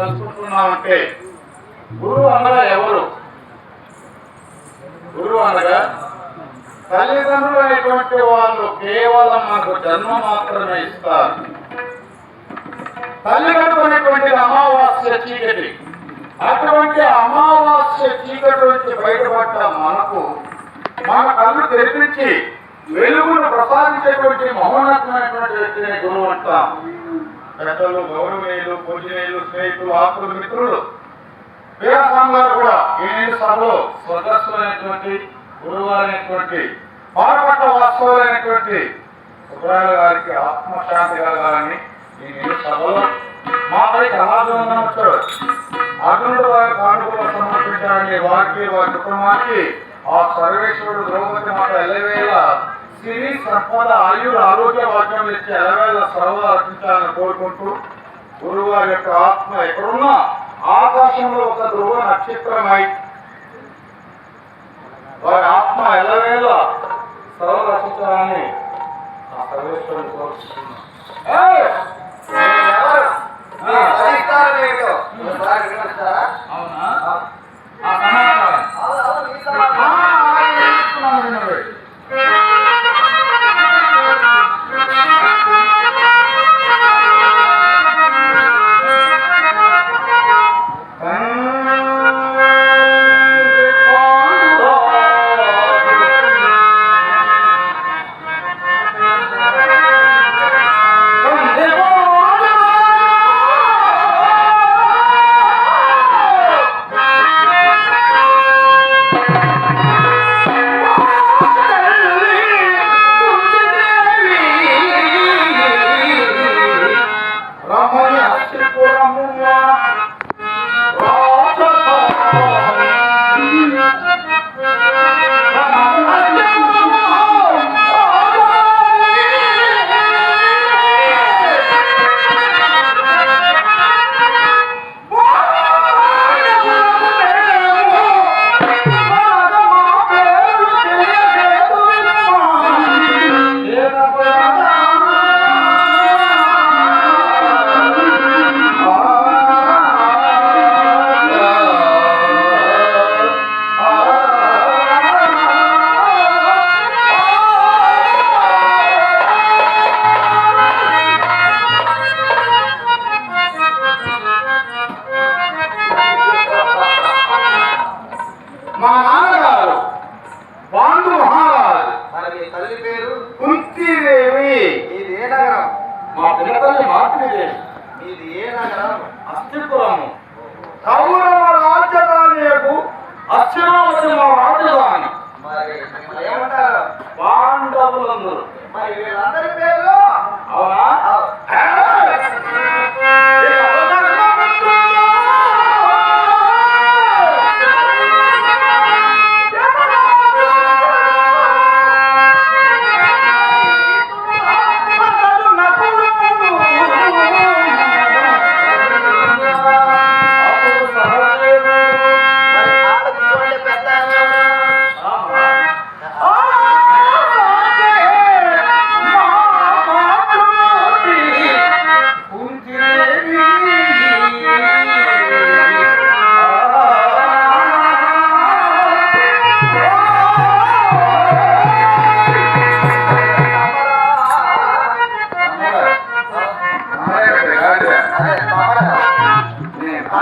తెలుసుకుంటున్నామంటే గురువు అనగా ఎవరు? గురువు అనగా తల్లిదండ్రులు అనేటువంటి వాళ్ళు కేవలం మాకు జన్మ మాత్రమే ఇస్తారు. తల్లి కట్టుకునేటువంటి అమావాస్య చీకటి. అటువంటి అమావాస్య చీకటి నుంచి బయటపడ్డ మనకు మన కళ్ళు తెరిపించి వెలుగును ప్రసాదించేటువంటి మహోన్నతమైనటువంటి వ్యక్తిని గురువు అంటాం. పెద్దలు గౌరవనీయులు పూజనీయులు స్నేహితులు ఆకులు మిత్రులు. వీరస్వామి గారు కూడా ఈ నిండు సభలో స్వర్గస్థులైనటువంటి గురువారైనటువంటి మానవట వాస్తవులైనటువంటి సుబ్రాయ గారికి ఆత్మశాంతి కలగాలని ఈ సభలో మాపై సమాజం వచ్చాడు అర్జునుడు వారి కానుకలు సమర్పించాలని వారికి వారి కుటుంబానికి ఆ సర్వేశ్వరుడు ద్రౌపది మాట ఎల్లవేళ సిరి సంపద ఆయుర ఆరోగ్య వాక్యం ఇచ్చే ఎల్లవేళ సర్వ అర్పించాలని కోరుకుంటూ గురువారి యొక్క ఆత్మ ఎక్కడున్నా ఆకాశంలో ఒక ధ్రువ నక్షత్రమై వారి ఆత్మ ఎలవేళ సర్వ రక్షించాలని ఆ సర్వేశ్వరుని కోరుకుంటున్నాను. పేరు కుంతిదేవి. ఇది ఏ నగరం? మా పిల్లపల్లి మాతృదేవి. ఇది ఏ నగరం? అస్థిపురము కౌరవ రాజధానియకు అశ్వరావసింహ రాజధాని. ఏమంటారు? పాండవులందరూ. మరి వీళ్ళందరి పేర్లు? అవునా.